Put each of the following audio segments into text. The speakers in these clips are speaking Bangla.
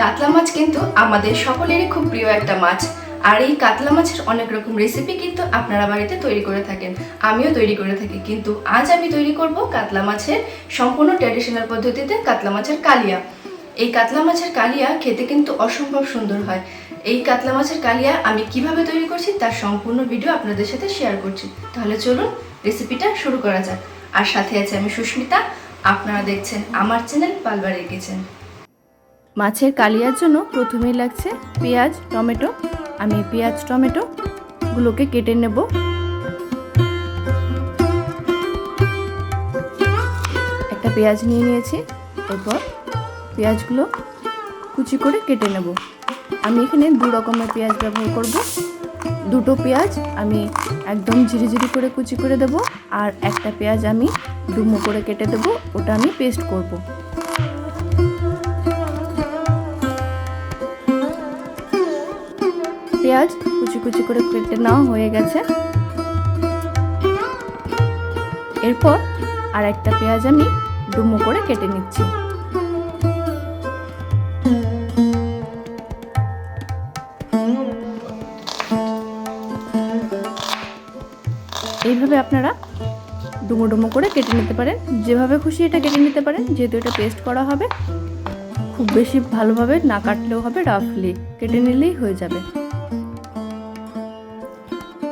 কাতলা মাছ কিন্তু আমাদের সকলেরই খুব প্রিয় একটা মাছ। আর এই কাতলা মাছের অনেক রকম রেসিপি কিন্তু আপনারা বাড়িতে তৈরি করে থাকেন। আমিও তৈরি করে থাকি, কিন্তু আজ আমি তৈরি করব কাতলা মাছের সম্পূর্ণ ট্র্যাডিশনাল পদ্ধতিতে কাতলা মাছের কালিয়া। এই কাতলা মাছের কালিয়া খেতে কিন্তু অসম্ভব সুন্দর হয়। এই কাতলা মাছের কালিয়া আমি কীভাবে তৈরি করছি তার সম্পূর্ণ ভিডিও আপনাদের সাথে শেয়ার করছি। তাহলে চলুন রেসিপিটা শুরু করা যাক। আর সাথে আছে আমি সুস্মিতা। আপনারা দেখছেন আমার চ্যানেল পালবাড়ির কিচেন মাছের কালিয়ার জন্য প্রথমেই লাগছে পেঁয়াজ, টমেটো আমি পেঁয়াজ, টমেটো গুলোকে কেটে নেব। একটা পেঁয়াজ নিয়ে নিয়েছি, এরপর পেঁয়াজগুলো কুচি করে কেটে নেব। আমি এখানে দু রকমের পেঁয়াজ ব্যবহার করব। দুটো পেঁয়াজ আমি একদম ঝিরিঝিরি করে কুচি করে দেব, আর একটা পেঁয়াজ আমি ডুমো করে কেটে দেব, ওটা আমি পেস্ট করব। পেঁয়াজ কুচি কুচি করে কেটে নেওয়া হয়ে গেছে। এরপর আর একটা পেঁয়াজ আমি ডুমো করে কেটে নিচ্ছি। এইভাবে আপনারা ডুমো ডুমো করে কেটে নিতে পারেন। যেভাবে খুশি এটা কেটে নিতে পারেন, যেহেতু এটা পেস্ট করা হবে। খুব বেশি ভালোভাবে না কাটলেও হবে, রাফলি। কেটে নিলেই হয়ে যাবে।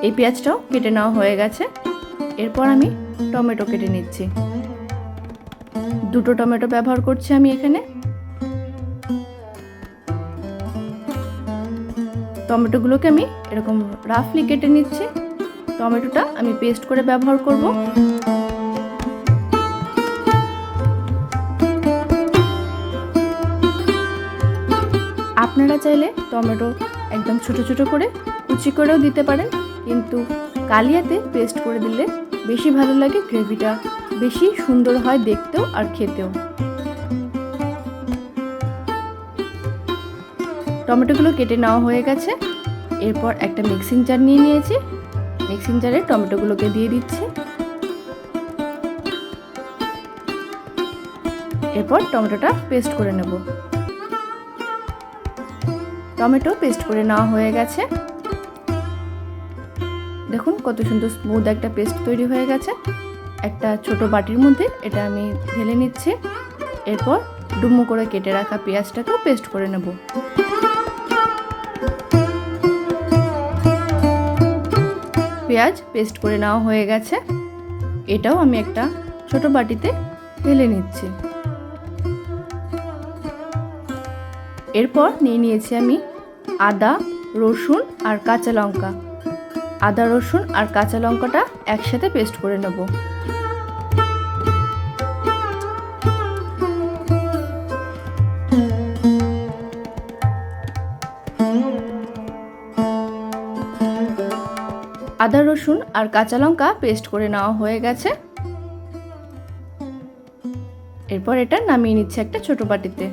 এই পেঁয়াজটাও কেটে নেওয়া হয়ে গেছে। এরপর আমি টমেটো কেটে নিচ্ছি। দুটো টমেটো ব্যবহার করছি আমি এখানে। টমেটোগুলোকে আমি এরকম রাফলি কেটে নিচ্ছি। টমেটোটা আমি পেস্ট করে ব্যবহার করব। আপনারা চাইলে টমেটো একদম ছোট ছোট করে কুচি করেও দিতে পারেন। কিন্তু কালিয়াতে পেস্ট করে দিলে বেশি ভালো লাগে গ্রেভিটা। বেশি সুন্দর হয় দেখতেও আর খেতেও। টমেটোগুলো কেটে নেওয়া হয়ে গেছে। এরপর একটা মিক্সিং জার নিয়ে নিয়েছি। মিক্সিং জারে টমেটোগুলোকে দিয়ে দিচ্ছি। এরপর টমেটোটা পেস্ট করে নেব। টমেটো পেস্ট করে নেওয়া হয়ে গেছে। দেখুন, কত সুন্দর স্মুথ একটা পেস্ট তৈরি হয়ে গেছে। একটা ছোট বাটির মধ্যে এটা আমি ঢেলে নিচ্ছি। এরপর ডুমো করে কেটে রাখা পেঁয়াজটাকেও পেস্ট করে নেব। পেঁয়াজ পেস্ট করে নেওয়া হয়ে গেছে। এটাও আমি একটা ছোট বাটিতে ঢেলে নিচ্ছি। এরপর নিয়ে নিয়েছি আমি আদা, রসুন আর কাঁচা লঙ্কা। আদা, রসুন আর কাঁচা লঙ্কাটা একসাথে পেস্ট করে নেব। আদা, রসুন আর কাঁচা লঙ্কা পেস্ট করে নেওয়া হয়ে গেছে। এরপর এটা নামিয়ে নিচ্ছে একটা ছোট বাটিতে।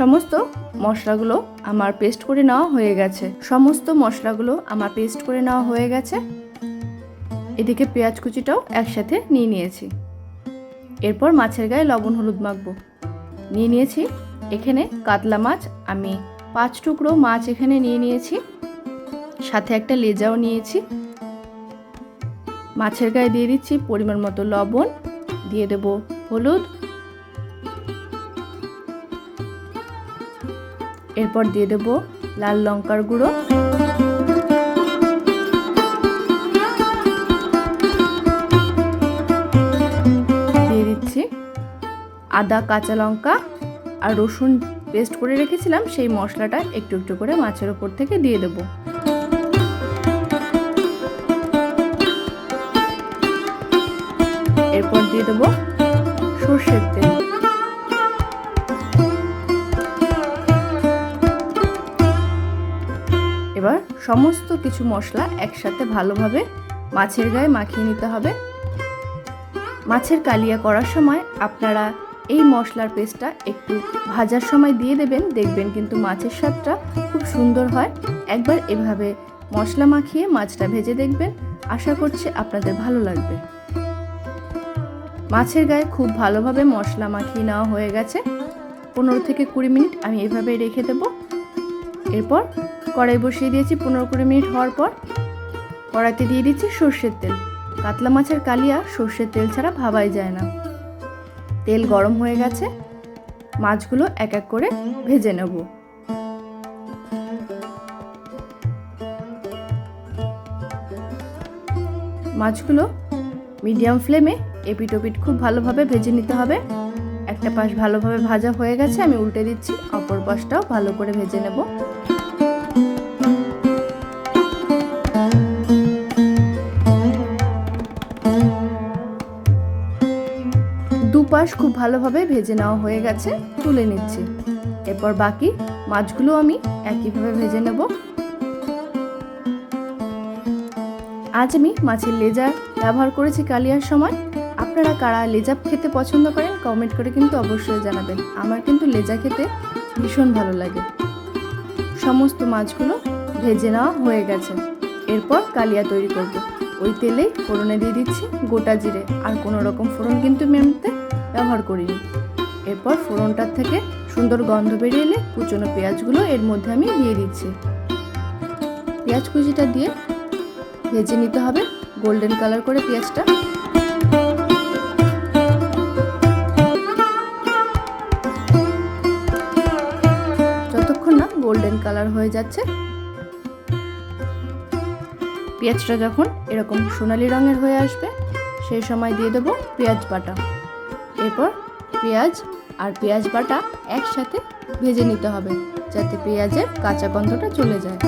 সমস্ত মশলাগুলো আমার পেস্ট করে নেওয়া হয়ে গেছে। সমস্ত মশলাগুলো আমার পেস্ট করে নেওয়া হয়ে গেছে। এদিকে পেঁয়াজ কুচিটাও একসাথে নিয়ে নিয়েছি। এরপর মাছের গায়ে লবণ হলুদ মাখবো। নিয়ে নিয়েছি এখানে কাতলা মাছ। আমি পাঁচ টুকরো মাছ এখানে নিয়ে নিয়েছি। সাথে একটা লেজাও নিয়েছি। মাছের গায়ে দিয়ে দিচ্ছি পরিমাণ মতো লবণ। দিয়ে দেব হলুদ। এরপর দিয়ে দেব লাল লঙ্কার গুঁড়ো। দিয়ে দিচ্ছি আদা, কাঁচা লঙ্কা আর রসুন পেস্ট করে রেখেছিলাম, সেই মশলাটা একটু একটু করে মাছের ওপর থেকে দিয়ে দেব। এরপর দিয়ে দেব সর্ষের তেল। এবার সমস্ত কিছু মশলা একসাথে ভালোভাবে মাছের গায়ে মাখিয়ে নিতে হবে। মাছের কালিয়া করার সময় আপনারা এই মশলার পেস্টটা একটু ভাজার সময় দিয়ে দেবেন। দেখবেন কিন্তু মাছের স্বাদটা খুব সুন্দর হয়। একবার এভাবে মশলা মাখিয়ে মাছটা ভেজে দেখবেন। আশা করছি আপনাদের ভালো লাগবে। মাছের গায়ে খুব ভালোভাবে মশলা মাখিয়ে নেওয়া হয়ে গেছে। পনেরো থেকে কুড়ি মিনিট আমি এভাবে রেখে দেবো। এরপর কড়াই বসিয়ে দিয়েছি পনেরো কুড়ি মিনিট হওয়ার পর কড়াইতে দিয়ে দিচ্ছি সর্ষের তেল। কাতলা মাছের কালিয়া সর্ষের তেল ছাড়া ভাবাই যায় না। তেল গরম হয়ে গেছে। মাছগুলো এক এক করে ভেজে নেব। মাছগুলো মিডিয়াম ফ্লেমে এপিট ওপিট খুব ভালোভাবে ভেজে নিতে হবে। একটা পাশ ভালোভাবে ভাজা হয়ে গেছে, আমি উল্টে দিচ্ছি, অপর পাশটাও ভালো করে ভেজে নেব। দুপাশ খুব ভালোভাবে ভেজে নেওয়া হয়ে গেছে, তুলে নিচ্ছি। এরপর বাকি মাছগুলো আমি একইভাবে ভেজে নেব। আজ আমি মাছের লেজা ব্যবহার করেছি কালিয়ার সময়। আপনারা কারা লেজা খেতে পছন্দ করেন কমেন্ট করে কিন্তু অবশ্যই জানাবেন। আমার কিন্তু লেজা খেতে ভীষণ ভালো লাগে। সমস্ত মাছগুলো ভেজে নেওয়া হয়ে গেছে। এরপর কালিয়া তৈরি করব। ওই তেলেই ফোড়নে দিয়ে দিচ্ছি গোটা জিরে। আর কোনো রকম ফোড়ন কিন্তু মেমতে ব্যবহার করিনি। এরপর ফোড়নটার থেকে সুন্দর গন্ধ বেরিয়ে এলে কুচনো পেঁয়াজগুলো এর মধ্যে আমি দিয়ে দিচ্ছি। পেঁয়াজ কুচিটা দিয়ে ভেজে নিতে হবে গোল্ডেন কালার করে পেঁয়াজটা। যতক্ষণ না গোল্ডেন কালার হয়ে যাচ্ছে, পেঁয়াজটা যখন এরকম সোনালি রঙের হয়ে আসবে, সেই সময় দিয়ে দেবো পেঁয়াজ বাটা। এরপর পেঁয়াজ আর পেঁয়াজ বাটা একসাথে ভেজে নিতে হবে, যাতে পেঁয়াজের কাঁচা গন্ধটা চলে যায়।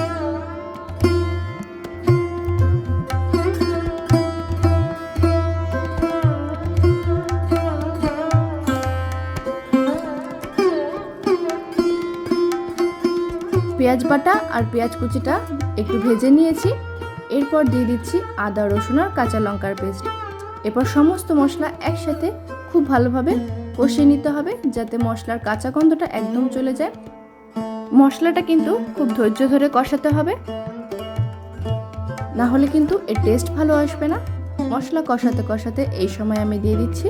পেঁয়াজ বাটা আর পেঁয়াজ কুচিটা একটু ভেজে নিয়েছি, এরপর দিয়ে দিচ্ছি আদা, রসুন আর কাঁচা লঙ্কার পেস্ট। এরপর সমস্ত মশলা একসাথে খুব ভালোভাবে কষিয়ে নিতে হবে যাতে মশলার কাঁচা গন্ধটা একদম চলে যায়। মশলাটা কিন্তু খুব ধৈর্য ধরে কষাতে হবে। না হলে কিন্তু এর টেস্ট ভালো আসবে না। মশলা কষাতে কষাতে এই সময় আমি দিয়ে দিচ্ছি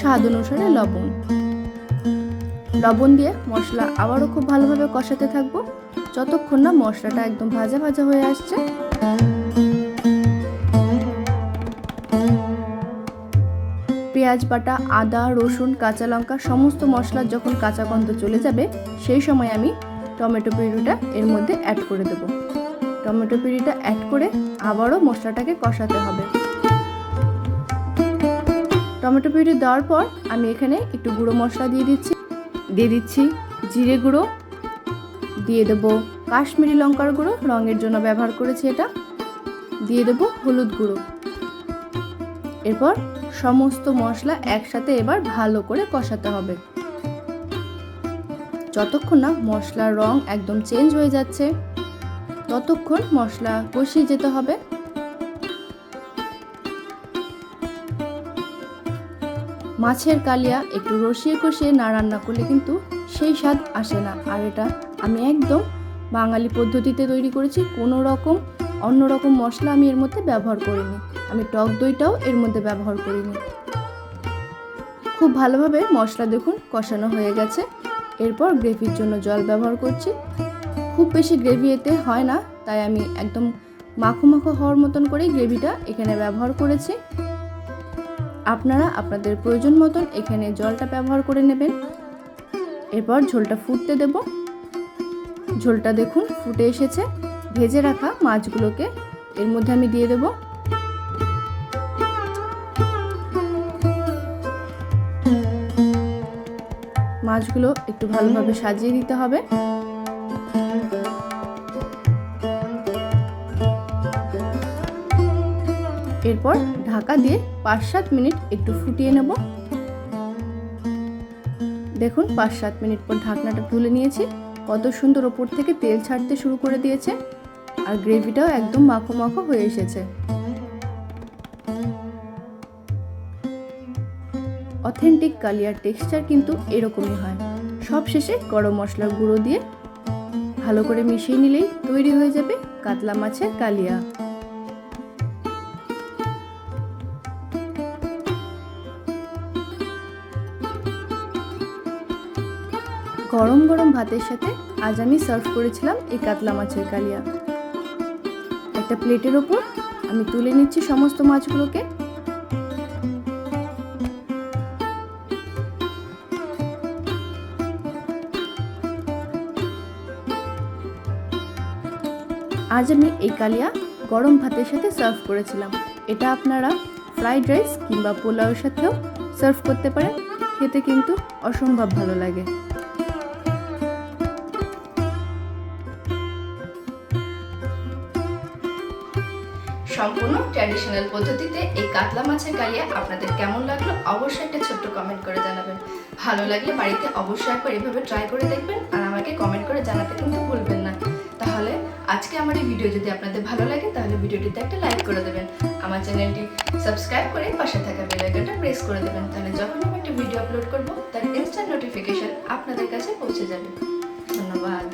স্বাদ অনুসারে লবণ। লবণ দিয়ে মশলা আবারও খুব ভালোভাবে কষাতে থাকব। যতক্ষণ না মশলাটা একদম ভাজা ভাজা হয়ে আসছে। পেঁয়াজ, বাটা, আদা, রসুন, কাঁচা লঙ্কা, সমস্ত মশলার যখন কাঁচা গন্ধ চলে যাবে, সেই সময় আমি টমেটো পিউরিটা এর মধ্যে অ্যাড করে দেব। টমেটো পিউরিটা অ্যাড করে আবারও মশলাটাকে কষাতে হবে। টমেটো পিউরি দেওয়ার পর আমি এখানে একটু গুঁড়ো মশলা দিয়ে দিচ্ছি। দিয়ে দিচ্ছি জিরে গুঁড়ো। দিয়ে দেবো কাশ্মীরি লঙ্কার গুঁড়ো, রঙের জন্য ব্যবহার করেছি এটা। দিয়ে দেবো হলুদ গুঁড়ো। এরপর সমস্ত মশলা একসাথে এবার ভালো করে কষাতে হবে। যতক্ষণ না মশলার রং একদম চেঞ্জ হয়ে যাচ্ছে, ততক্ষণ মশলা কষিয়ে যেতে হবে। মাছের কালিয়া একটু রসিয়ে কষিয়ে না রান্না করলে কিন্তু সেই স্বাদ আসে না। আর এটা আমি একদম বাঙালি পদ্ধতিতে তৈরি করেছি, কোনো রকম অন্য রকম মশলা আমি এর মধ্যে ব্যবহার করিনি। আমি টক দইটাও এর মধ্যে ব্যবহার করিনি। খুব ভালোভাবে মশলা দেখুন, কষানো হয়ে গেছে। এরপর গ্রেভির জন্য জল ব্যবহার করছি। খুব বেশি গ্রেভি এতে হয় না, তাই আমি একদম মাখো মাখো হওয়ার মতন করেই গ্রেভিটা এখানে ব্যবহার করেছি। আপনারা আপনাদের প্রয়োজন মতন এখানে জলটা ব্যবহার করে নেবেন। এরপর ঝোলটা ফুটতে দেব। ঝোলটা দেখুন, ফুটে এসেছে। ভেজে রাখা মাছগুলোকে এর মধ্যে আমি দিয়ে দেব। মাছগুলো একটু ভালোভাবে সাজিয়ে দিতে হবে। এরপর ঢাকা দিয়ে পাঁচ সাত মিনিট একটু ফুটিয়ে নেব। দেখুন পাঁচ সাত মিনিট পর ঢাকনাটা তুলে নিয়েছি। কত সুন্দর ওপর থেকে তেল ছাড়তে শুরু করে দিয়েছে। আর গ্রেভিটাও একদম মাখো মাখো হয়ে এসেছে। অথেন্টিক কালিয়ার টেক্সচার কিন্তু এরকমই হয়। সব শেষে গরম মশলার গুঁড়ো দিয়ে ভালো করে মিশিয়ে নিলেই তৈরি হয়ে যাবে কাতলা মাছের কালিয়া। গরম গরম ভাতের সাথে আজ আমি সার্ভ করেছিলাম এই কাতলা মাছের কালিয়া। একটা প্লেটের ওপর আমি তুলে নিচ্ছি সমস্ত মাছগুলোকে। আজ আমি এই কালিয়া গরম ভাতের সাথে সার্ভ করেছিলাম। এটা আপনারা ফ্রাইড রাইস কিংবা পোলাওয়ের সাথেও সার্ভ করতে পারেন। খেতে কিন্তু অসম্ভব ভালো লাগে। সম্পূর্ণ ট্র্যাডিশনাল পদ্ধতিতে এই কাতলা মাছের কালিয়া আপনাদের কেমন লাগল অবশ্যই একটা ছোট্ট কমেন্ট করে জানাবেন। ভালো লাগলে বাড়িতে অবশ্যই একবার এভাবে ট্রাই করে দেখবেন আর আমাকে কমেন্ট করে জানাতে কিন্তু ভুলবেন না। তাহলে আজকে আমার এই ভিডিও যদি আপনাদের ভালো লাগে তাহলে ভিডিওটিতে একটা লাইক করে দেবেন। আমার চ্যানেলটি সাবস্ক্রাইব করে পাশে থাকা বেল আইকনটা প্রেস করে দেবেন। তাহলে যখন আমি একটা ভিডিও আপলোড করব, তার ইনস্ট্যান্ট নোটিফিকেশন আপনাদের কাছে পৌঁছে যাবে। ধন্যবাদ।